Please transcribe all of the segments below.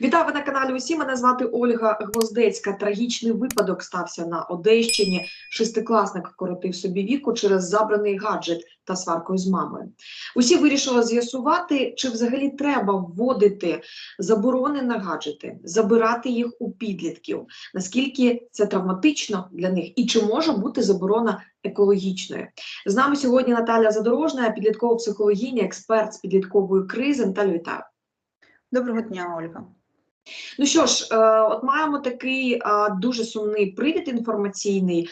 Вітаю ви на каналі. Усі мене звати Ольга Гвоздецька. Трагічний випадок стався на Одещині. Шестикласник коротив собі віку через забраний гаджет та сваркою з мамою. Усі вирішили з'ясувати, чи взагалі треба вводити заборони на гаджети, забирати їх у підлітків, наскільки це травматично для них, і чи може бути заборона екологічною. З нами сьогодні Наталя Задорожна, підліткова психологиня, експерт з підліткової кризи. Наталю, вітаю. Доброго дня, Ольга. Ну що ж, е, от маємо такий е, дуже сумний привід інформаційний.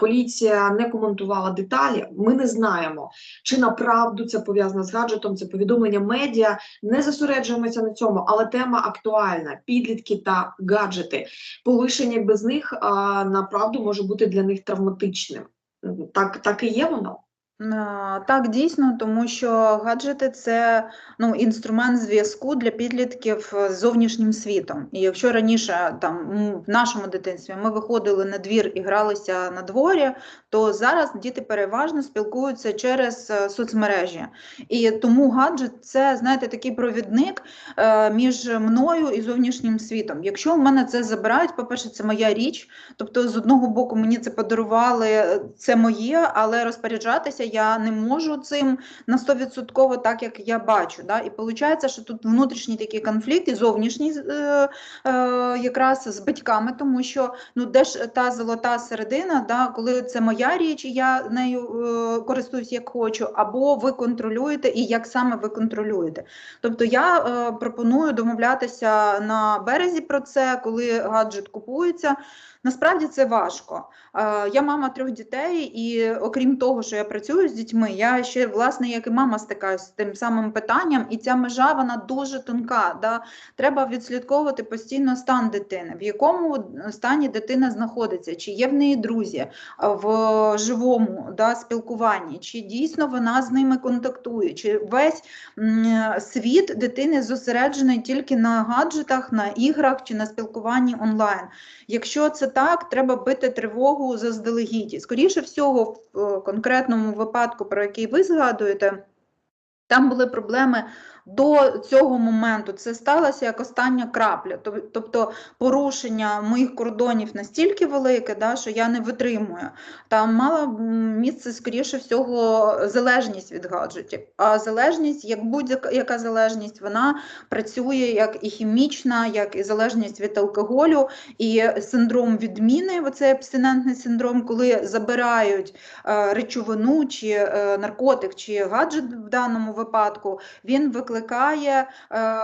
Поліція не коментувала деталі. Ми не знаємо, чи направду це пов'язано з гаджетом, це повідомлення медіа. Не зосереджуємося на цьому, але тема актуальна: підлітки та гаджети. Полишення без них е, направду може бути для них травматичним. Так, так і є воно. Так, дійсно, тому що гаджети це ну, інструмент зв'язку для підлітків з зовнішнім світом. І якщо раніше там в нашому дитинстві ми виходили на двір і гралися на дворі, то зараз діти переважно спілкуються через е, соцмережі. І тому гаджет це, знаєте, такий провідник е, між мною і зовнішнім світом. Якщо в мене це забирають, по-перше, це моя річ. Тобто, з одного боку, мені це подарували, е, це моє, але розпоряджатися я не можу цим на 100% так, як я бачу. Да? І виходить, що тут внутрішній такий конфлікт і зовнішній е, е, якраз з батьками, тому що ну де ж та золота середина, да, коли це моя річ, і я нею е, користуюсь як хочу, або ви контролюєте і як саме ви контролюєте. Тобто я е, пропоную домовлятися на березі про це, коли гаджет купується. Насправді це важко. Е, Я мама трьох дітей, і окрім того, що я працюю з дітьми, я ще власне, як і мама, стикаюся з тим самим питанням, і ця межа вона дуже тонка. Да? Треба відслідковувати постійно стан дитини, в якому стані дитина знаходиться, чи є в неї друзі е, в живому да, спілкуванні, чи дійсно вона з ними контактує, чи весь світ дитини зосереджений тільки на гаджетах, на іграх чи на спілкуванні онлайн. Якщо це так, треба бити тривогу заздалегідь. Скоріше всього, в е, конкретному випадку, про який ви згадуєте, там були проблеми до цього моменту. Це сталося як остання крапля. Тобто порушення моїх кордонів настільки велике, да, що я не витримую. Там мала місце, скоріше всього, залежність від гаджетів. А залежність, як будь-яка залежність, вона працює як і хімічна, як і залежність від алкоголю, і синдром відміни, оцей абстинентний синдром, коли забирають е, речовину чи е, наркотик, чи гаджет в даному випадку, він викликає е,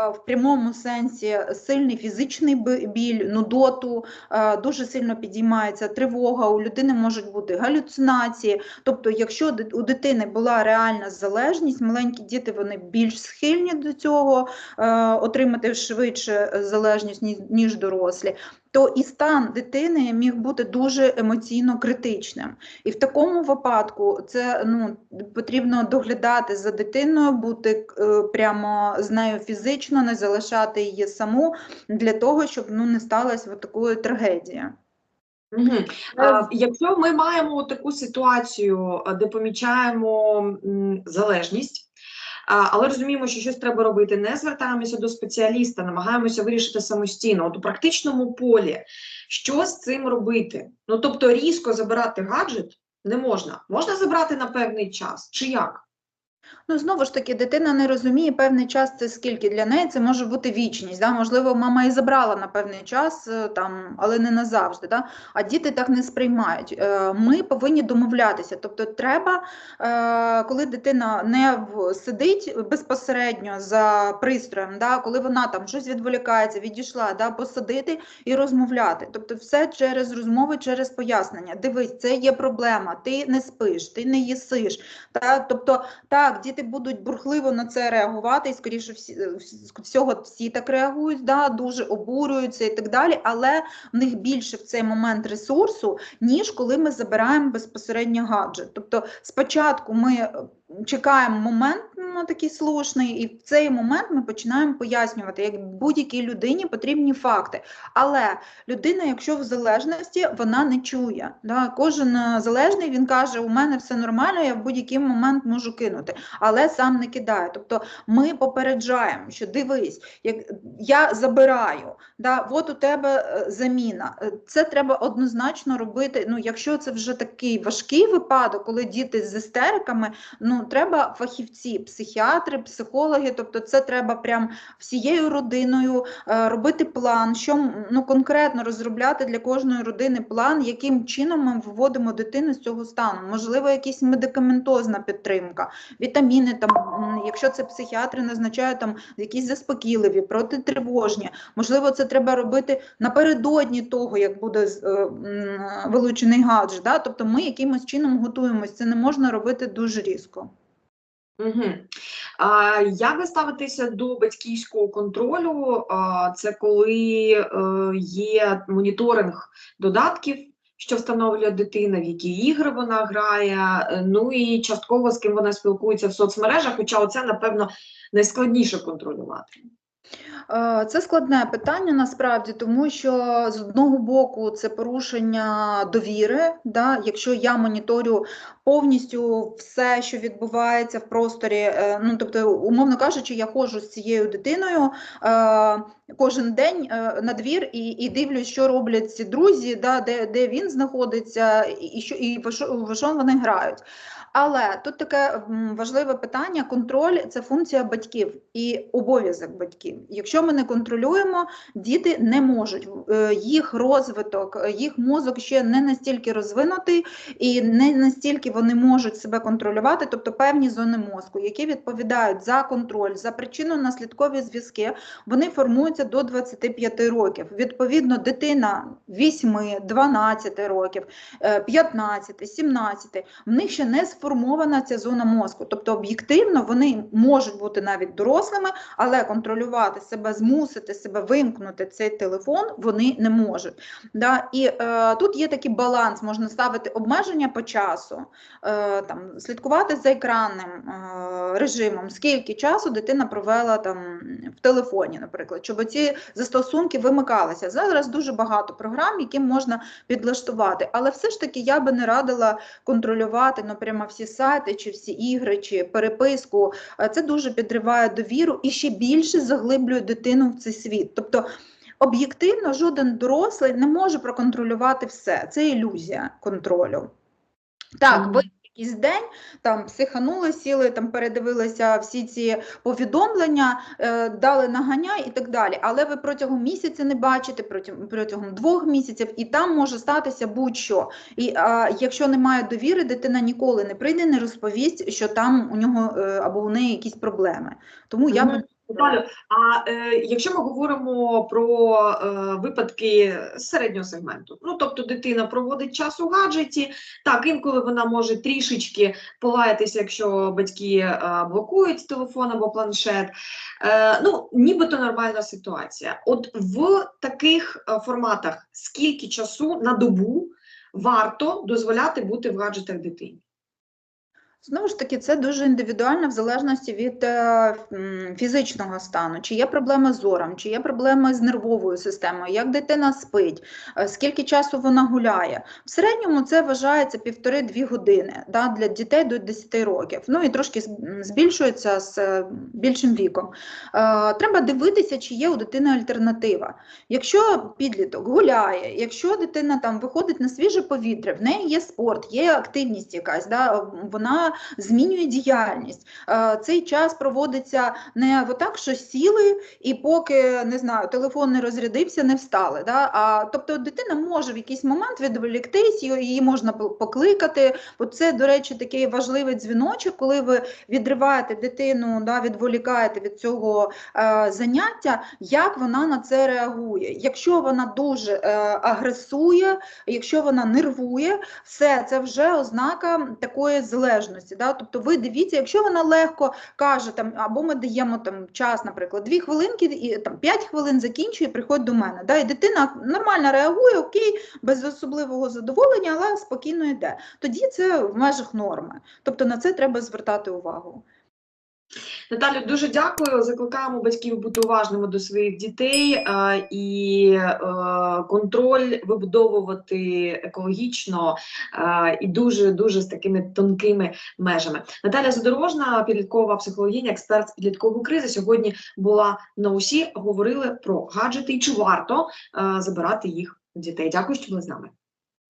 в прямому сенсі сильний фізичний біль, нудоту, е, дуже сильно підіймається тривога, у людини можуть бути галюцинації. Тобто, якщо у дитини була реальна залежність, маленькі діти вони більш схильні до цього е, отримати швидше залежність, ні- ніж дорослі. То і стан дитини міг бути дуже емоційно критичним. І в такому випадку це ну, потрібно доглядати за дитиною, бути е, прямо з нею фізично, не залишати її саму для того, щоб ну, не сталося такої трагедії. Угу. А, якщо ми маємо таку ситуацію, де помічаємо залежність, але розуміємо, що щось треба робити, не звертаємося до спеціаліста, намагаємося вирішити самостійно. От у практичному полі, що з цим робити? Ну тобто різко забирати гаджет не можна. Можна забрати на певний час, чи як? Ну, знову ж таки, дитина не розуміє певний час це скільки для неї це може бути вічність. Да? Можливо, мама і забрала на певний час, е, там, але не назавжди. Да? А діти так не сприймають. Е, Ми повинні домовлятися. Тобто, треба, е, коли дитина не сидить безпосередньо за пристроєм, да? коли вона там щось відволікається, відійшла, да? посадити і розмовляти. Тобто, все через розмови, через пояснення. Дивись, це є проблема, ти не спиш, ти не їсиш. Та? Тобто, так, діти будуть бурхливо на це реагувати, і скоріше е, всього всі так реагують, да, дуже обурюються і так далі, але в них більше в цей момент ресурсу, ніж коли ми забираємо безпосередньо гаджет. Тобто спочатку ми е, чекаємо момент ну, такий слушний, і в цей момент ми починаємо пояснювати, як будь-якій людині потрібні факти. Але людина, якщо в залежності, вона не чує. Да? Кожен е, залежний він каже: у мене все нормально, я в будь-який момент можу кинути, але сам не кидає. Тобто ми попереджаємо, що дивись, як я забираю, да, от у тебе е, заміна. Е, Це треба однозначно робити. Ну, якщо це вже такий важкий випадок, коли діти з істериками, ну треба фахівці, психіатри, психологи. Тобто, це треба прям всією родиною е, робити план, що ну конкретно розробляти для кожної родини план, яким чином ми виводимо дитину з цього стану. Можливо, якась медикаментозна підтримка, вітаміни там, якщо це психіатри назначають там якісь заспокійливі, протитривожні. Можливо, це треба робити напередодні того, як буде е, вилучений гаджет. Да? Тобто ми якимось чином готуємось. Це не можна робити дуже різко. Угу. А, як ви ставитеся до батьківського контролю? А, це коли е, є моніторинг додатків, що встановлює дитина, в які ігри вона грає, е, ну і частково з ким вона спілкується в соцмережах, хоча оце, напевно, найскладніше контролювати. Е, Це складне питання насправді, тому що з одного боку це порушення довіри. Да? Якщо я моніторю повністю все, що відбувається в просторі, е, ну тобто, умовно кажучи, я ходжу з цією дитиною е, кожен день на двір і, і дивлюсь, що роблять ці друзі, да? де, де він знаходиться, і, що і во що вони грають. Але тут таке важливе питання: контроль це функція батьків і обов'язок батьків. Якщо ми не контролюємо, діти не можуть. Е, Їх розвиток, е, їх мозок ще не настільки розвинутий, і не настільки вони можуть себе контролювати, тобто певні зони мозку, які відповідають за контроль, за причинно-наслідкові зв'язки, вони формуються до 25 років. Відповідно, дитина 8, 12 років, е, 15, 17, в них ще не сформована ця зона мозку. Тобто об'єктивно вони можуть бути навіть дорослими, але контролювати себе, змусити себе вимкнути цей телефон вони не можуть. Да? І е, тут є такий баланс, можна ставити обмеження по часу, е, там, слідкувати за екранним е, режимом, скільки часу дитина провела там, в телефоні, наприклад, щоб ці застосунки вимикалися. Зараз дуже багато програм, які можна підлаштувати, але все ж таки я би не радила контролювати ну, прямо всі сайти, чи всі ігри, чи переписку. Е, Це дуже підриває довіру і ще більше заглиблює дитину в цей світ. Тобто об'єктивно жоден дорослий не може проконтролювати все. Це ілюзія контролю. Так, ви якийсь день там психанули, сіли, там передивилися всі ці повідомлення, е, дали нагання і так далі. Але ви протягом місяця не бачите, протягом, протягом двох місяців, і там може статися будь-що. І а, якщо немає довіри, дитина ніколи не прийде, не розповість, що там у нього е, або у неї якісь проблеми. Тому я би Наталю, а е, якщо ми говоримо про е, випадки середнього сегменту, ну тобто дитина проводить час у гаджеті, так інколи вона може трішечки полаятися, якщо батьки е, блокують телефон або планшет. Е, ну, нібито нормальна ситуація. От в таких е, форматах скільки часу на добу варто дозволяти бути в гаджетах дитині? Знову ж таки, це дуже індивідуально в залежності від е, фізичного стану, чи є проблеми з зором, чи є проблеми з нервовою системою, як дитина спить, е, скільки часу вона гуляє. В середньому це вважається півтори-дві години да, для дітей до 10 років. Ну і трошки збільшується з е, більшим віком. Треба дивитися, чи є у дитини альтернатива. Якщо підліток гуляє, якщо дитина там виходить на свіже повітря, в неї є спорт, є активність якась, да, вона змінює діяльність. Е, Цей час проводиться не отак, що сіли, і поки не знаю, телефон не розрядився, не встали. Да? А тобто дитина може в якийсь момент відволіктись, її можна покликати. Бо це, до речі, такий важливий дзвіночок, коли ви відриваєте дитину, да, відволікаєте від цього е, заняття, як вона на це реагує. Якщо вона дуже е, агресує, якщо вона нервує, все це вже ознака такої залежності. Залежності. Да? Тобто ви дивіться, якщо вона легко каже, там, або ми даємо там, час, наприклад, 2 хвилинки, і там 5 хвилин закінчує, приходь до мене. Да? І дитина нормально реагує, окей, без особливого задоволення, але спокійно йде. Тоді це в межах норми. Тобто на це треба звертати увагу. Наталю, дуже дякую. Закликаємо батьків бути уважними до своїх дітей е, і е, контроль вибудовувати екологічно е, і дуже дуже з такими тонкими межами. Наталя Задорожна, підліткова психологиня, експерт з підліткової кризи. Сьогодні була на усі. Говорили про гаджети і чи варто забирати їх у дітей. Дякую, що були з нами.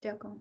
Дякую.